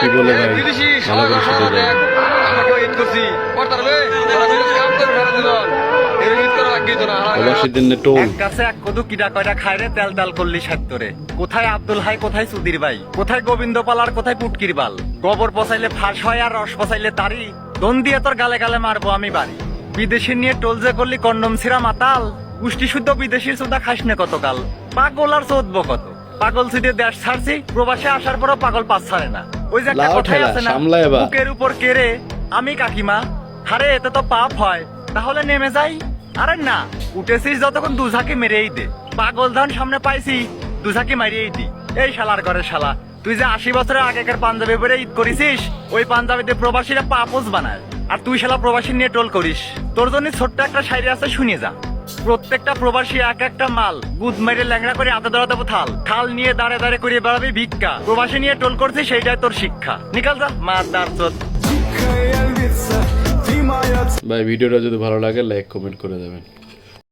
কি বলে ভাই ভালো করে কোথায় আব্দুল হাই কোথায় সুধীর ভাই? কোথায় গোবিন্দ পালার কোথায় পুটকির বাল? গোবর পচাইলে ফাঁস হয় আর রস পচাইলে তারি। দন দিয়ে তোর গালে গালে মারবো আমি বাড়ি। বিদেশি নিয়ে টোল যে করলি কন্ডম সিরা মাতাল। পুষ্টি শুদ্ধ বিদেশির সুদা খাস নে কতকাল। পাগল আর চোদবো কত। পাগল সিটে দেশ ছাড়ছি প্রবাসে আসার পরও পাগল পাস ছাড়ে না। ওই যে একটা লাও কথাই ঠেলা, আছে না। বুকের উপর কেড়ে আমি কাকিমা হারে এতে তো পাপ হয় তাহলে নেমে যাই। আরে না উঠেছিস যতক্ষণ দুঝাকে মেরেই দে। পাগল ধান সামনে পাইছি দুঝাকে মারিয়েই দি। এই শালার ঘরে শালা তুই যে আশি বছরের আগেকার পাঞ্জাবি পরে ঈদ করেছিস ওই পাঞ্জাবিতে প্রবাসীরা পাপোস বানায়। আর তুই শালা প্রবাসী নিয়ে টোল করিস। তোর জন্য ছোট্ট একটা শাড়ি আছে শুনে যা। প্রত্যেকটা প্রবাসী এক একটা মাল, গুদ মেরে ল্যাংড়া করে হাতে দাঁড়া দেবো থাল। থাল নিয়ে দাঁড়ে দাঁড়ে করে বেড়াবি ভিক্ষা। প্রবাসী নিয়ে টোল করছে সেইটাই তোর শিক্ষা। নিকাল যা, মার দার ভাই, ভিডিওটা যদি ভালো লাগে লাইক কমেন্ট করে দেবেন।